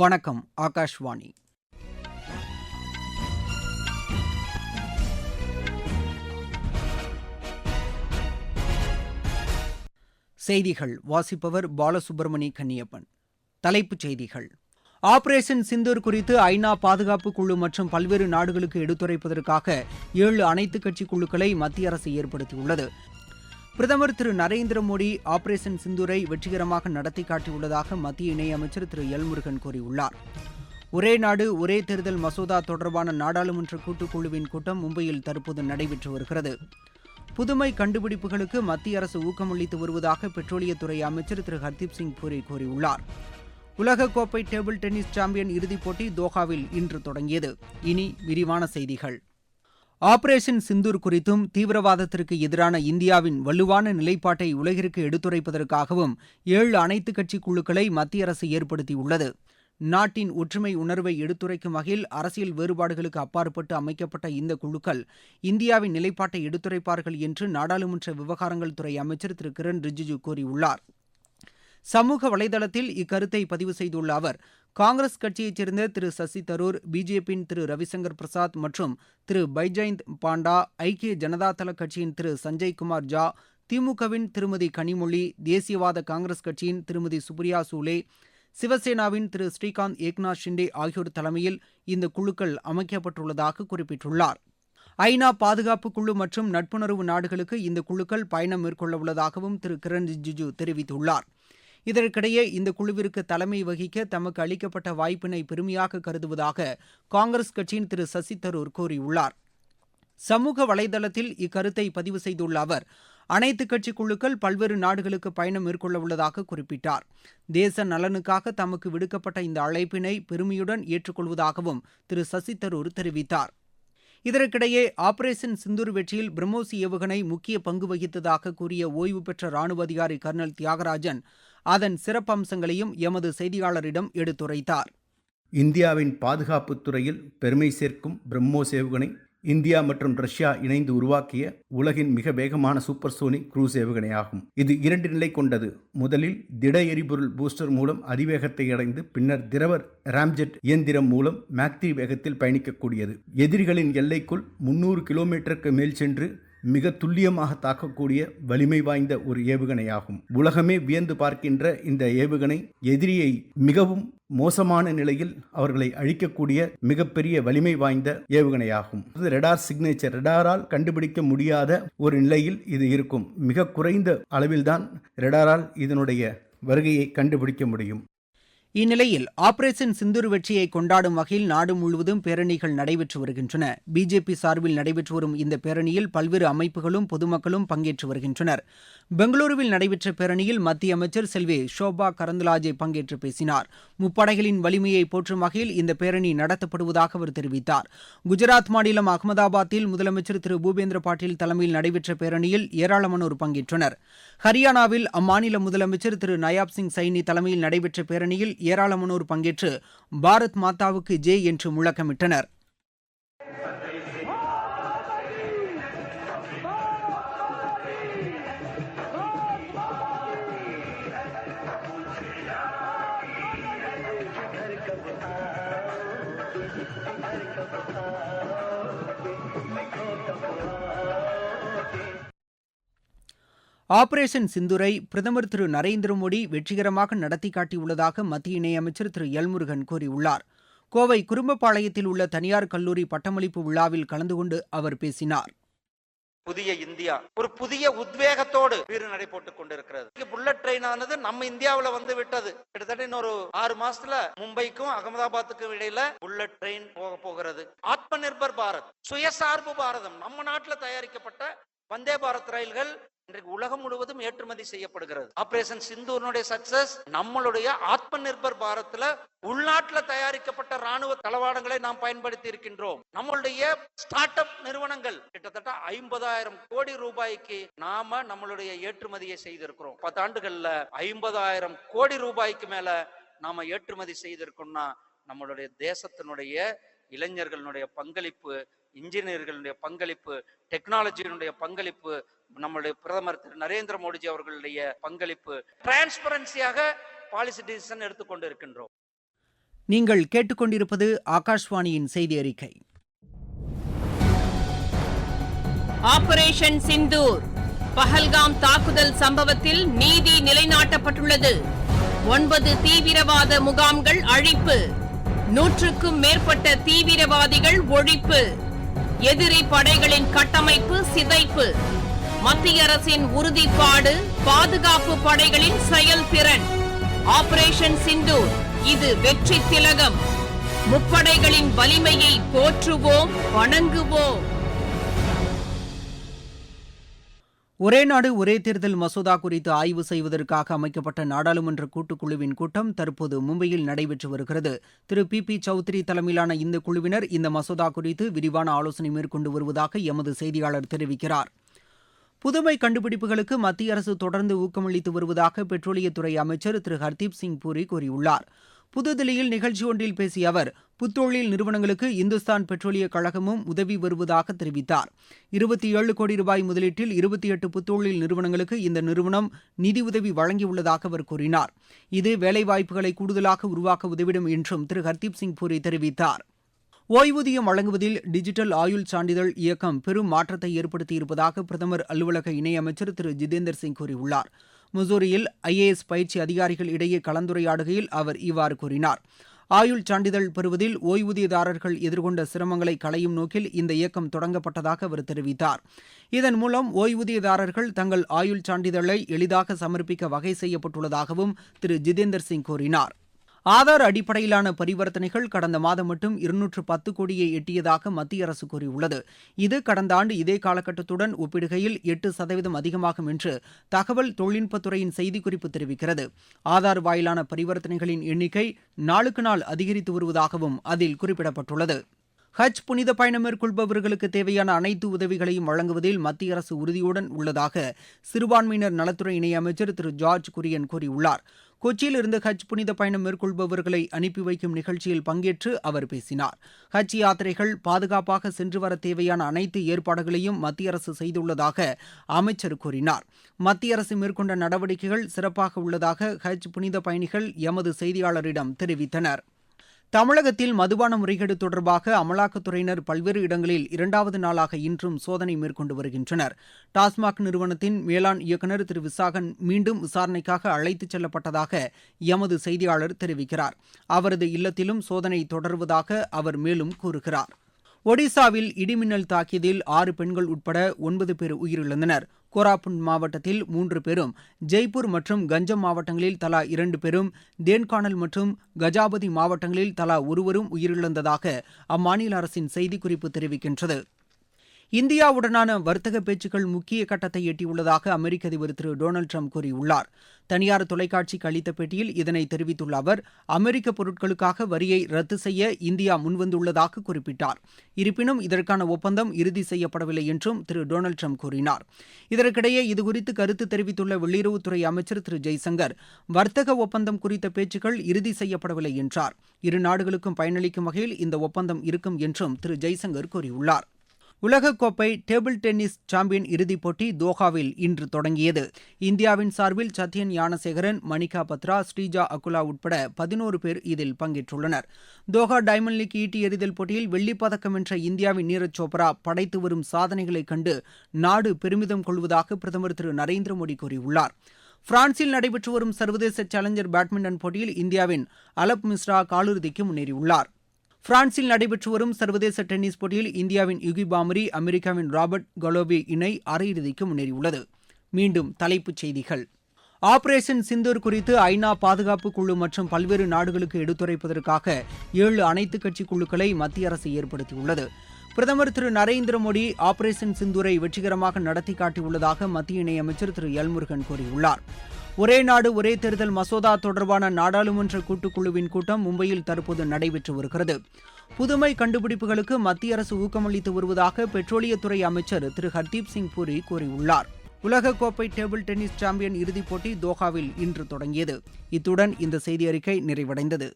வணக்கம் ஆகாஷ்வாணி. செய்திகள் வாசிப்பவர் பாலசுப்பிரமணி கன்னியப்பன். தலைப்புச் செய்திகள். ஆபரேஷன் சிந்தூர் குறித்து ஐநா பாதுகாப்பு குழு மற்றும் பல்வேறு நாடுகளுக்கு எடுத்துரைப்பதற்காக ஏழு அனைத்து கட்சி குழுக்களை மத்திய அரசு ஏற்படுத்தியுள்ளது. பிரதமர் திரு நரேந்திர மோடி ஆபரேஷன் சிந்தூரை வெற்றிகரமாக நடத்தி காட்டியுள்ளதாக மத்திய இணையமைச்சர் திரு எல் முருகன் கூறியுள்ளார். ஒரே நாடு ஒரே தேர்தல் மசோதா தொடர்பான நாடாளுமன்ற கூட்டுக்குழுவின் கூட்டம் மும்பையில் தற்போது நடைபெற்று வருகிறது. புதுமை கண்டுபிடிப்புகளுக்கு மத்திய அரசு ஊக்கமளித்து வருவதாக பெட்ரோலியத்துறை அமைச்சர் திரு ஹர்தீப் சிங் பூரி கூறியுள்ளார். உலகக்கோப்பை டேபிள் டென்னிஸ் சாம்பியன் இறுதிப் போட்டி தோஹாவில் இன்று தொடங்கியது. இனி விரிவான செய்திகள். ஆபரேஷன் சிந்தூர் குறித்தும் தீவிரவாதத்திற்கு எதிரான இந்தியாவின் வலுவான நிலைப்பாட்டை உலகிற்கு எடுத்துரைப்பதற்காகவும் ஏழு அனைத்துக் கட்சி குழுக்களை மத்திய அரசு ஏற்படுத்தியுள்ளது. நாட்டின் ஒற்றுமை உணர்வை எடுத்துரைக்கும் வகையில் அரசியல் வேறுபாடுகளுக்கு அப்பாற்பட்டு அமைக்கப்பட்ட இந்த குழுக்கள் இந்தியாவின் நிலைப்பாட்டை எடுத்துரைப்பார்கள் என்று நாடாளுமன்ற விவகாரங்கள் துறை அமைச்சர் திரு. கிரண் ரிஜிஜு கூறியுள்ளார். சமூக வலைதளத்தில் இக்கருத்தை பதிவு செய்துள்ள அவர் காங்கிரஸ் கட்சியைச் சேர்ந்த திரு. சசி தரூர் பிஜேபியின் திரு. ரவிசங்கர் பிரசாத் மற்றும் திரு. பைஜயந்த் பாண்டா ஐக்கிய ஜனதாதள கட்சியின் திரு. சஞ்சய் குமார் ஜா திமுகவின் திருமதி கனிமொழி தேசியவாத காங்கிரஸ் கட்சியின் திருமதி சுப்ரியா சூலே சிவசேனாவின் திரு. ஸ்ரீகாந்த் ஏக்நாத் ஷிண்டே ஆகியோர் தலைமையில் இந்த குழுக்கள் அமைக்கப்பட்டுள்ளதாக குறிப்பிட்டுள்ளார். ஐநா பாதுகாப்பு குழு மற்றும் நட்புணர்வு நாடுகளுக்கு இந்த குழுக்கள் பயணம் மேற்கொள்ளவுள்ளதாகவும் திரு. கிரண் ரிஜிஜு தெரிவித்துள்ளார். இதற்கிடையே இந்த குழுவிற்கு தலைமை வகிக்க தமக்கு அளிக்கப்பட்ட வாய்ப்பினை பெருமையாக கருதுவதாக காங்கிரஸ் கட்சியின் திரு சசி தரூர் கூறியுள்ளார். சமூக வலைதளத்தில் இக்கருத்தை பதிவு செய்துள்ள அவர் அனைத்து கட்சி குழுக்கள் பல்வேறு நாடுகளுக்கு பயணம் மேற்கொள்ள உள்ளதாக குறிப்பிட்டார். தேச நலனுக்காக தமக்கு விடுக்கப்பட்ட இந்த அழைப்பினை பெருமையுடன் ஏற்றுக்கொள்வதாகவும் திரு சசி தரூர் தெரிவித்தார். இதற்கிடையே ஆபரேஷன் சிந்தூர் வெற்றியில் பிரம்மோஸ் ஏவுகணை முக்கிய பங்கு வகித்ததாக கூறிய ஓய்வு பெற்ற ராணுவ அதிகாரி கர்னல் தியாகராஜன் அதன் சிறப்பம்சங்களையும் எமது செய்தியாளரிடம் எடுத்துரைத்தார். இந்தியாவின் பாதுகாப்புத் துறையில் பெருமை சேர்க்கும் பிரம்மோஸ் ஏவுகணை இந்தியா மற்றும் ரஷ்யா இணைந்து உருவாக்கிய உலகின் மிக வேகமான சூப்பர் சோனிக் குரூஸ் ஏவுகணையாகும். இது இரண்டு நிலை கொண்டது. முதலில் திட எரிபொருள் பூஸ்டர் மூலம் அதிவேகத்தை அடைந்து பின்னர் திரவர் ராம்ஜெட் இயந்திரம் மூலம் மேக்தி வேகத்தில் பயணிக்கக்கூடியது. எதிரிகளின் எல்லைக்குள் முன்னூறு கிலோமீட்டருக்கு மேல் சென்று மிக துல்லியமாக தாக்கக்கூடிய வலிமை வாய்ந்த ஒரு ஏவுகணையாகும். உலகமே வியந்து பார்க்கின்ற இந்த ஏவுகணை எதிரியை மிகவும் மோசமான நிலையில் அவர்களை அழிக்கக்கூடிய மிகப்பெரிய வலிமை வாய்ந்த ஏவுகணையாகும். இது ரெடார் சிக்னேச்சர். ரெடாரால் கண்டுபிடிக்க முடியாத ஒரு நிலையில் இது இருக்கும். மிக குறைந்த அளவில்தான் ரெடாரால் இதனுடைய வருகையை கண்டுபிடிக்க முடியும். இந்நிலையில் ஆபரேஷன் சிந்தூர் வெற்றியை கொண்டாடும் வகையில் நாடு முழுவதும் பேரணிகள் நடைபெற்று வருகின்றன. பிஜேபி சார்பில் நடைபெற்று வரும் இந்த பேரணியில் பல்வேறு அமைப்புகளும் பொதுமக்களும் பங்கேற்று வருகின்றனர். பெங்களூருவில் நடைபெற்ற பேரணியில் மத்திய அமைச்சர் செல்வி ஷோபா கரந்தலாஜே பங்கேற்று பேசினார். முப்படைகளின் வலிமையை போற்றும் வகையில் இந்த பேரணி நடத்தப்படுவதாக அவர் தெரிவித்தார். குஜராத் மாநிலம் அகமதாபாத்தில் முதலமைச்சர் திரு. பூபேந்திர பாட்டீல் தலைமையில் நடைபெற்ற பேரணியில் ஏராளமானோர் பங்கேற்றனர். ஹரியானாவில் அம்மாநில முதலமைச்சர் திரு. நயாப் சிங் சைனி தலைமையில் நடைபெற்ற பேரணியில் ஏராளமானோர் பங்கேற்று பாரத் மாதாவுக்கு ஜே என்று முழக்கமிட்டனர். ஆபரேஷன் சிந்துரை பிரதமர் திரு நரேந்திர மோடி வெற்றிகரமாக நடத்தி காட்டியுள்ளதாக மத்திய இணையமைச்சர் திரு எல்முருகன் கூறியுள்ளார். கோவை குறும்பபாளையத்தில் உள்ள தனியார் கல்லூரி பட்டமளிப்பு விழாவில் கலந்து கொண்டு அவர் பேசினார். புதிய இந்தியா ஒரு புதிய உத்வேகத்தோடு வீறு நடை போட்டுக் கொண்டிருக்கிறது. புல்லட் ட்ரெயின் ஆனது நம்ம இந்தியாவுல வந்து விட்டது. கிட்டத்தட்ட இன்னொரு ஆறு மாசத்துல மும்பைக்கும் அகமதாபாத்துக்கும் இடையில புல்லட் ட்ரெயின் போக போகிறது. ஆத்ம நிர்பர் பாரத் சுயசார்பு பாரதம் நம்ம நாட்டுல தயாரிக்கப்பட்ட வந்தே பாரத் ரயில்கள் இன்றைக்கு உலகம் முழுவதும் ஏற்றுமதி செய்யப்படுகிறது. ஆபரேஷன் சிந்தூரனுடைய சக்சஸ் நம்மளுடைய ஆத்ம நிர்பர் பாரத்ல உள்நாட்டுல தயாரிக்கப்பட்ட ராணுவ தளவாடங்களை நாம் பயன்படுத்தி இருக்கின்றோம். நம்மளுடைய ஸ்டார்ட் அப் நிறுவனங்கள் கிட்டத்தட்ட ஐம்பதாயிரம் கோடி ரூபாய்க்கு நாம நம்மளுடைய ஏற்றுமதியை செய்திருக்கிறோம். பத்தாண்டுகள்ல ஐம்பதாயிரம் கோடி ரூபாய்க்கு மேல நாம ஏற்றுமதி செய்திருக்கோம்னா நம்மளுடைய தேசத்தினுடைய இளைஞர்களுடைய பங்களிப்பு இன்ஜினியர்களுடைய பங்களிப்பு டெக்னாலஜியினுடைய பங்களிப்பு நம்மளுடைய பிரதமர் திரு நரேந்திர மோடிஜி அவர்களுடைய பங்களிப்பு டிரான்ஸ்பரன்சியாக பாலிசி டிசிஷன் எடுத்துக்கொண்டு இருக்கின்றோம் நீங்கள் கேட்டுக்கொண்டிருப்பது ஆகாஷ்வாணியின் செய்தி அறிக்கை. ஆபரேஷன் சிந்தூர் பஹல்காம் தாக்குதல் சம்பவத்தில் நீதி நிலைநாட்டப்பட்டுள்ளது. ஒன்பது தீவிரவாத முகாம்கள் அழிப்பு. நூற்றுக்கும் மேற்பட்ட தீவிரவாதிகள் ஒழிப்பு. எதிரி படைகளின் கட்டமைப்பு சிதைப்பு. மத்திய அரசின் உறுதிப்பாடு பாதுகாப்பு படைகளின் செயல்திறன். ஆபரேஷன் சிந்தூர் இது வெற்றி திலகம். முப்படைகளின் வலிமையை போற்றுவோம் வணங்குவோம். ஒரே நாடு ஒரே தேர்தல் மசோதா குறித்து ஆய்வு செய்வதற்காக அமைக்கப்பட்ட நாடாளுமன்ற கூட்டுக்குழுவின் கூட்டம் தற்போது மும்பையில் நடைபெற்று வருகிறது. திரு. பி. பி. சௌத்ரி தலைமையிலான இந்த குழுவினர் இந்த மசோதா குறித்து விரிவான ஆலோசனை மேற்கொண்டு வருவதாக எமது செய்தியாளர் தெரிவிக்கிறாா் புதுமை கண்டுபிடிப்புகளுக்கு மத்திய அரசு தொடர்ந்து ஊக்கமளித்து வருவதாக பெட்ரோலியத்துறை அமைச்சர் திரு. ஹர்தீப் சிங் பூரி கூறியுள்ளார். புதுதில்லியில் நிகழ்ச்சி ஒன்றில் பேசிய அவர் புத்தொழில் நிறுவனங்களுக்கு இந்துஸ்தான் பெட்ரோலிய கழகமும் உதவி வருவதாக தெரிவித்தார். இருபத்தி ஏழு கோடி ரூபாய் முதலீட்டில் இருபத்தி எட்டு புத்தொழில் நிறுவனங்களுக்கு இந்த நிறுவனம் நிதியுதவி வழங்கியுள்ளதாக அவர் கூறினார். இது வேலைவாய்ப்புகளை கூடுதலாக உருவாக்க உதவிடும் என்றும் திரு. ஹர்தீப் சிங் பூரி தெரிவித்தார். ஓய்வூதியம் வழங்குவதில் டிஜிட்டல் ஆயுள் சான்றிதழ் இயக்கம் பெரும் மாற்றத்தை ஏற்படுத்தியிருப்பதாக பிரதமர் அலுவலக இணையமைச்சர் திரு. ஜிதேந்தர் சிங் கூறியுள்ளார். முசோரியில் ஐஏஎஸ் பயிற்சி அதிகாரிகள் இடையே கலந்துரையாடுகையில் அவர் இவ்வாறு கூறினார். ஆயுள் சான்றிதழ் பெறுவதில் ஓய்வூதியதாரர்கள் எதிர்கொண்ட சிரமங்களை களையும் நோக்கில் இந்த இயக்கம் தொடங்கப்பட்டதாக அவர் தெரிவித்தார். இதன் மூலம் ஓய்வூதியதாரர்கள் தங்கள் ஆயுள் சான்றிதழை எளிதாக சமர்ப்பிக்க வகை செய்யப்பட்டுள்ளதாகவும் திரு. ஜிதேந்தர் சிங் கூறினார். ஆதார் அடிப்படையிலான பரிவர்த்தனைகள் கடந்த மாதம் மட்டும் இருநூற்று பத்து கோடியை எட்டியதாக மத்திய அரசு கூறியுள்ளது. இது கடந்த ஆண்டு இதே காலகட்டத்துடன் ஒப்பிடுகையில் எட்டு சதவீதம் அதிகமாகும் என்று தகவல் தொழில்நுட்பத்துறையின் செய்திக்குறிப்பு தெரிவிக்கிறது. ஆதார் வாயிலான பரிவர்த்தனைகளின் எண்ணிக்கை நாளுக்கு நாள் அதிகரித்து வருவதாகவும் அதில் குறிப்பிடப்பட்டுள்ளது. ஹஜ் புனித பயணம் மேற்கொள்பவர்களுக்கு தேவையான அனைத்து உதவிகளையும் வழங்குவதில் மத்திய அரசு உறுதியுடன் உள்ளதாக சிறுபான்மையினர் நலத்துறை இணையமைச்சர் திரு ஜார்ஜ் குரியன் கூறியுள்ளார். கொச்சியில் இருந்து ஹஜ் புனித பயணம் மேற்கொள்பவர்களை அனுப்பி வைக்கும் நிகழ்ச்சியில் பங்கேற்று அவர் பேசினார். ஹஜ் யாத்திரைகள் பாதுகாப்பாக சென்று வர தேவையான அனைத்து ஏற்பாடுகளையும் மத்திய அரசு செய்துள்ளதாக அமைச்சர் கூறினார். மத்திய அரசு மேற்கொண்ட நடவடிக்கைகள் சிறப்பாக உள்ளதாக ஹஜ் புனித பயணிகள் எமது செய்தியாளரிடம் தெரிவித்தனர். தமிழகத்தில் மதுபான முறைகேடு தொடர்பாக அமலாக்கத்துறையினர் பல்வேறு இடங்களில் இரண்டாவது நாளாக இன்றும் சோதனை மேற்கொண்டு வருகின்றனர். டாஸ்மாக் நிறுவனத்தின் மேலாண் இயக்குநர் திரு. விசாகன் மீண்டும் விசாரணைக்காக அழைத்துச் செல்லப்பட்டதாக எமது செய்தியாளர் தெரிவிக்கிறார். அவரது இல்லத்திலும் சோதனை தொடர்வதாக அவர் மேலும் கூறுகிறார். ஒடிசாவில் இடிமின்னல் தாக்கியதில் ஆறு பெண்கள் உட்பட ஒன்பது பேர் உயிரிழந்தனர். கோராபுண்ட் மாவட்டத்தில் மூன்று பேரும் ஜெய்ப்பூர் மற்றும் கஞ்சம் மாவட்டங்களில் தலா இரண்டு பேரும் தேன்கானல் மற்றும் கஜாபதி மாவட்டங்களில் தலா ஒருவரும் உயிரிழந்ததாக அம்மாநில அரசின் செய்திக்குறிப்பு தெரிவிக்கின்றது. இந்தியாவுடனான வர்த்தக பேச்சுக்கள் முக்கிய கட்டத்தை எட்டியுள்ளதாக அமெரிக்க அதிபர் திரு டொனால்டு ட்ரம்ப் கூறியுள்ளார். தனியார் தொலைக்காட்சிக்கு அளித்த பேட்டியில் இதனை தெரிவித்துள்ள அவர் அமெரிக்க பொருட்களுக்காக வரியை ரத்து செய்ய இந்தியா முன்வந்துள்ளதாக குறிப்பிட்டார். இருப்பினும் இதற்கான ஒப்பந்தம் இறுதி செய்யப்படவில்லை என்றும் திரு டொனால்டு ட்ரம்ப் கூறினார். இதற்கிடையே இதுகுறித்து கருத்து தெரிவித்துள்ள வெளியுறவுத்துறை அமைச்சர் திரு ஜெய்சங்கர் வர்த்தக ஒப்பந்தம் குறித்த பேச்சுக்கள் இறுதி செய்யப்படவில்லை என்றார். இரு நாடுகளுக்கும் பயனளிக்கும் வகையில் இந்த ஒப்பந்தம் இருக்கும் என்றும் திரு ஜெய்சங்கர் கூறியுள்ளார். உலகக்கோப்பை டேபிள் டென்னிஸ் சாம்பியன் இறுதிப் போட்டி தோஹாவில் இன்று தொடங்கியது. இந்தியாவின் சார்பில் சத்யன் ஞானசேகரன் மணிகா பத்ரா ஸ்ரீஜா அகுலா உட்பட பதினோரு பேர் இதில் பங்கேற்றுள்ளனர். தோஹா டைமண்ட் லீக் ஈட்டி எறிதல் போட்டியில் வெள்ளிப்பதக்கம் வென்ற இந்தியாவின் நீரஜ் சோப்ரா படைத்து வரும் சாதனைகளைக் கண்டு நாடு பெருமிதம் கொள்வதாக பிரதமர் திரு நரேந்திர மோடி கூறியுள்ளார். பிரான்சில் நடைபெற்று வரும் சர்வதேச சேலஞ்சர் பேட்மிண்டன் போட்டியில் இந்தியாவின் அலப் மிஸ்ரா காலிறுதிக்கு முன்னேறியுள்ளார். பிரான்சில் நடைபெற்று வரும் சர்வதேச டென்னிஸ் போட்டியில் இந்தியாவின் யுகி பாமரி அமெரிக்காவின் ராபர்ட் கலோபி இணை அரையிறுதிக்கு முன்னேறியுள்ளது. மீண்டும் தலைப்புச் செய்திகள். ஆபரேஷன் சிந்தூர் குறித்து ஐநா பாதுகாப்பு குழு மற்றும் பல்வேறு நாடுகளுக்கு எடுத்துரைப்பதற்காக ஏழு அனைத்து கட்சி குழுக்களை மத்திய அரசு ஏற்படுத்தியுள்ளது. பிரதமர் திரு நரேந்திர மோடி ஆபரேஷன் சிந்தூரை வெற்றிகரமாக நடத்தி காட்டியுள்ளதாக மத்திய இணையமைச்சர் திரு எல்முருகன் கூறியுள்ளார். ஒரே நாடு ஒரே தேர்தல் மசோதா தொடர்பான நாடாளுமன்ற கூட்டுக்குழுவின் கூட்டம் மும்பையில் தற்போது நடைபெற்று வருகிறது. புதுமை கண்டுபிடிப்புகளுக்கு மத்திய அரசு ஊக்கமளித்து வருவதாக பெட்ரோலியத்துறை அமைச்சர் திரு. ஹர்தீப் சிங் பூரி கூறியுள்ளார். உலகக்கோப்பை டேபிள் டென்னிஸ் சாம்பியன் இறுதிப் போட்டி தோஹாவில் இன்று தொடங்கியது. இத்துடன் இந்த செய்தி அறிக்கை நிறைவடைந்தது.